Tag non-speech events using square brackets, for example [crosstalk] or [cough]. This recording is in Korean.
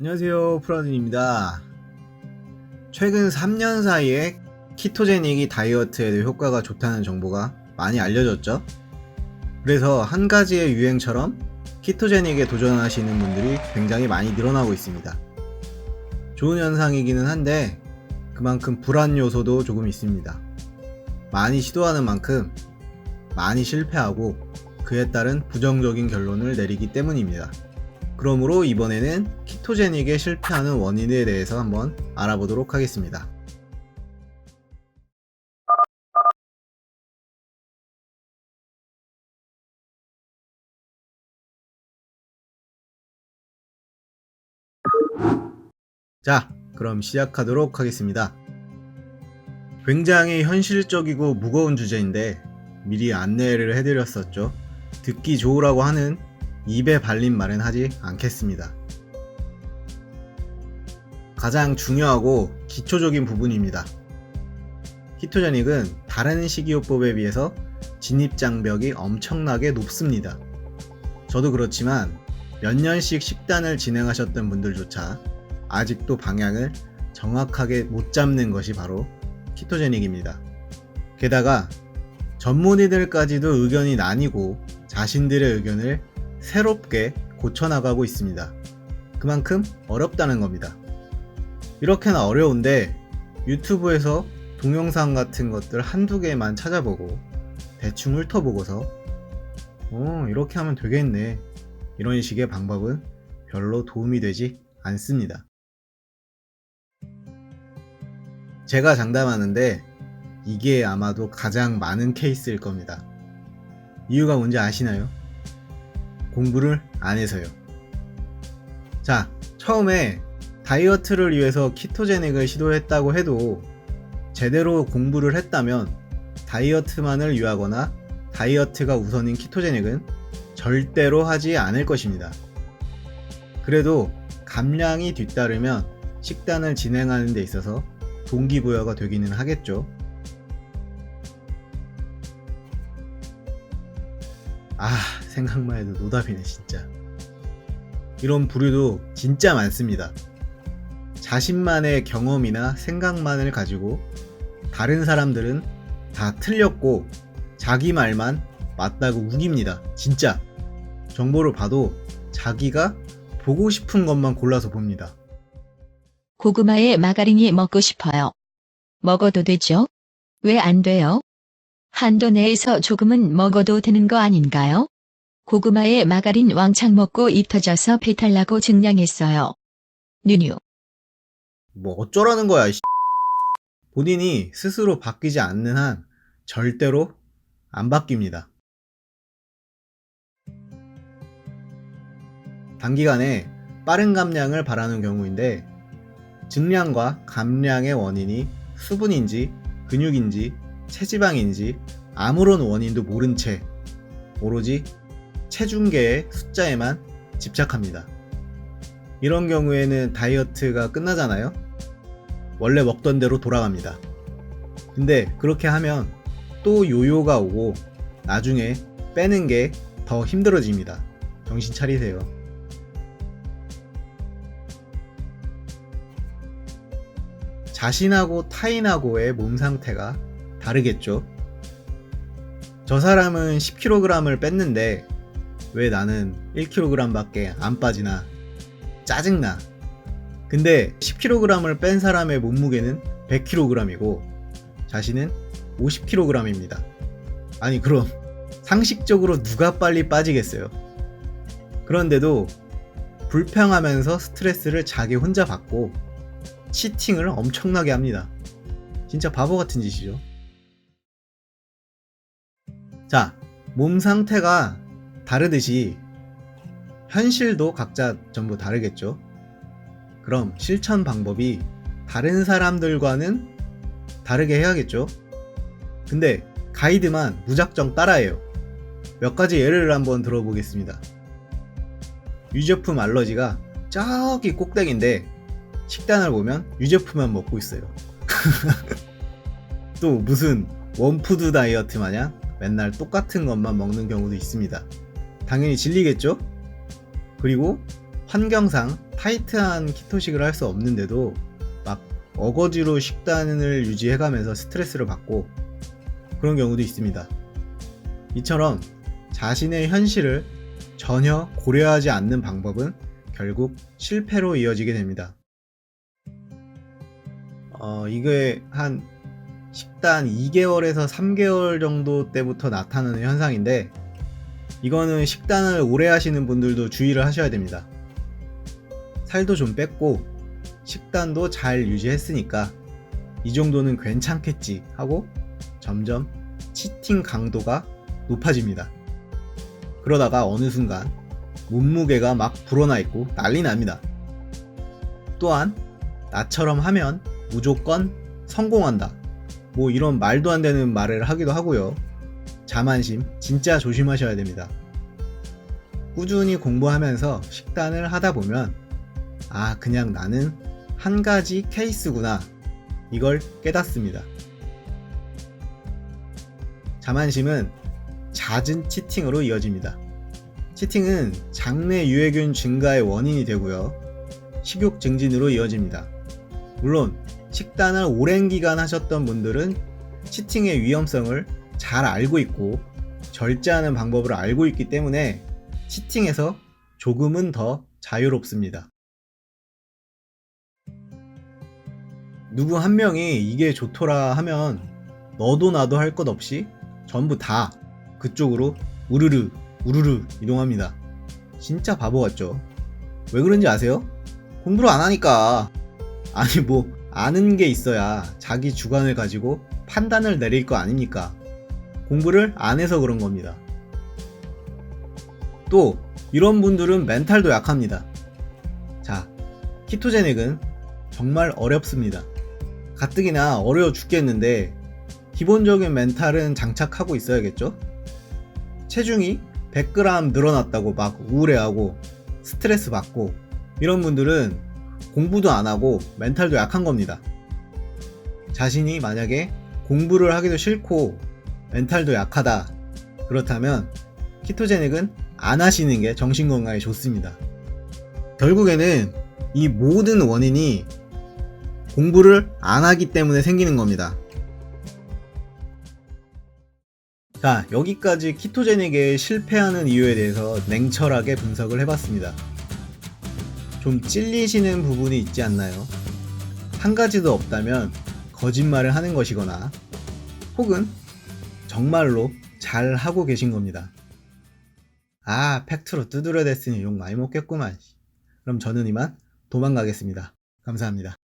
안녕하세요 프라든입니다. 최근 3년 사이에 키토제닉이 다이어트에도 효과가 좋다는 정보가 많이 알려졌죠. 그래서 한 가지의 유행처럼 키토제닉에 도전하시는 분들이 굉장히 많이 늘어나고 있습니다. 좋은 현상이기는 한데 그만큼 불안 요소도 조금 있습니다. 많이 시도하는 만큼 많이 실패하고 그에 따른 부정적인 결론을 내리기 때문입니다 그러므로 이번에는 키토제닉에 실패하는 원인에 대해서 한번 알아보도록 하겠습니다. 자, 그럼 시작하도록 하겠습니다. 굉장히 현실적이고 무거운 주제인데 미리 안내를 해드렸었죠. 듣기 좋으라고 하는 입에 발린 말은 하지 않겠습니다. 가장 중요하고 기초적인 부분입니다. 키토제닉은 다른 식이요법에 비해서 진입장벽이 엄청나게 높습니다. 저도 그렇지만 몇 년씩 식단을 진행하셨던 분들조차 아직도 방향을 정확하게 못 잡는 것이 바로 키토제닉입니다. 게다가 전문의들까지도 의견이 나뉘고 자신들의 의견을 새롭게 고쳐나가고 있습니다. 그만큼 어렵다는 겁니다. 이렇게나 어려운데 유튜브에서 동영상 같은 것들 한두 개만 찾아보고 대충 훑어보고서 어, 이렇게 하면 되겠네. 이런 식의 방법은 별로 도움이 되지 않습니다. 제가 장담하는데 이게 아마도 가장 많은 케이스일 겁니다. 이유가 뭔지 아시나요? 공부를 안 해서요. 자, 처음에 다이어트를 위해서 키토제닉을 시도했다고 해도 제대로 공부를 했다면 다이어트만을 위하거나 다이어트가 우선인 키토제닉은 절대로 하지 않을 것입니다. 그래도 감량이 뒤따르면 식단을 진행하는 데 있어서 동기부여가 되기는 하겠죠. 아, 생각만 해도 노답이네, 진짜. 이런 부류도 진짜 많습니다. 자신만의 경험이나 생각만을 가지고 다른 사람들은 다 틀렸고 자기 말만 맞다고 우깁니다. 진짜. 정보를 봐도 자기가 보고 싶은 것만 골라서 봅니다. 고구마에 마가린이 먹고 싶어요. 먹어도 되죠? 왜 안 돼요? 한도 내에서 조금은 먹어도 되는 거 아닌가요? 고구마에 마가린 왕창 먹고 입 터져서 배탈 나고 증량했어요. 뉴뉴. 뭐 어쩌라는 거야, 이 본인이 스스로 바뀌지 않는 한 절대로 안 바뀝니다. 단기간에 빠른 감량을 바라는 경우인데 증량과 감량의 원인이 수분인지 근육인지 체지방인지 아무런 원인도 모른 채 오로지 체중계의 숫자에만 집착합니다. 이런 경우에는 다이어트가 끝나잖아요? 원래 먹던 대로 돌아갑니다. 근데 그렇게 하면 또 요요가 오고 나중에 빼는 게 더 힘들어집니다. 정신 차리세요. 자신하고 타인하고의 몸 상태가 다르겠죠. 저 사람은 10kg을 뺐는데 왜 나는 1kg밖에 안 빠지나 짜증나. 근데 10kg을 뺀 사람의 몸무게는 100kg이고 자신은 50kg입니다. 아니 그럼 상식적으로 누가 빨리 빠지겠어요? 그런데도 불평하면서 스트레스를 자기 혼자 받고 치팅을 엄청나게 합니다. 진짜 바보 같은 짓이죠. 자, 몸 상태가 다르듯이 현실도 각자 전부 다르겠죠. 그럼 실천 방법이 다른 사람들과는 다르게 해야겠죠. 근데 가이드만 무작정 따라해요. 몇 가지 예를 한번 들어보겠습니다. 유제품 알러지가 저기 꼭대기인데 식단을 보면 유제품만 먹고 있어요. [laughs] 또 무슨 원푸드 다이어트 마냥 맨날 똑같은 것만 먹는 경우도 있습니다. 당연히 질리겠죠? 그리고 환경상 타이트한 키토식을 할 수 없는데도 막 어거지로 식단을 유지해가면서 스트레스를 받고 그런 경우도 있습니다. 이처럼 자신의 현실을 전혀 고려하지 않는 방법은 결국 실패로 이어지게 됩니다. 어, 이게 한 식단 2개월에서 3개월 정도 때부터 나타나는 현상인데 이거는 식단을 오래 하시는 분들도 주의를 하셔야 됩니다. 살도 좀 뺐고 식단도 잘 유지했으니까 이 정도는 괜찮겠지 하고 점점 치팅 강도가 높아집니다. 그러다가 어느 순간 몸무게가 막 불어나 있고 난리 납니다. 또한 나처럼 하면 무조건 성공한다. 뭐 이런 말도 안 되는 말을 하기도 하고요. 자만심 진짜 조심하셔야 됩니다. 꾸준히 공부하면서 식단을 하다 보면 아, 그냥 나는 한 가지 케이스구나. 이걸 깨닫습니다. 자만심은 잦은 치팅으로 이어집니다. 치팅은 장내 유해균 증가의 원인이 되고요. 식욕 증진으로 이어집니다. 물론 식단을 오랜 기간 하셨던 분들은 치팅의 위험성을 잘 알고 있고 절제하는 방법을 알고 있기 때문에 치팅에서 조금은 더 자유롭습니다. 누구 한 명이 이게 좋더라 하면 너도 나도 할 것 없이 전부 다 그쪽으로 우르르 우르르 이동합니다. 진짜 바보 같죠? 왜 그런지 아세요? 공부를 안 하니까. 아니 뭐 아는 게 있어야 자기 주관을 가지고 판단을 내릴 거 아닙니까? 공부를 안 해서 그런 겁니다. 또 이런 분들은 멘탈도 약합니다. 자, 키토제닉은 정말 어렵습니다. 가뜩이나 어려워 죽겠는데 기본적인 멘탈은 장착하고 있어야겠죠? 체중이 100g 늘어났다고 막 우울해하고 스트레스 받고 이런 분들은 공부도 안 하고 멘탈도 약한 겁니다. 자신이 만약에 공부를 하기도 싫고 멘탈도 약하다. 그렇다면 키토제닉은 안 하시는 게 정신 건강에 좋습니다. 결국에는 이 모든 원인이 공부를 안 하기 때문에 생기는 겁니다. 자, 여기까지 키토제닉에 실패하는 이유에 대해서 냉철하게 분석을 해봤습니다. 좀 찔리시는 부분이 있지 않나요? 한 가지도 없다면 거짓말을 하는 것이거나 혹은 정말로 잘 하고 계신 겁니다. 아, 팩트로 두드려 댔으니 욕 많이 먹겠구만. 그럼 저는 이만 도망가겠습니다. 감사합니다.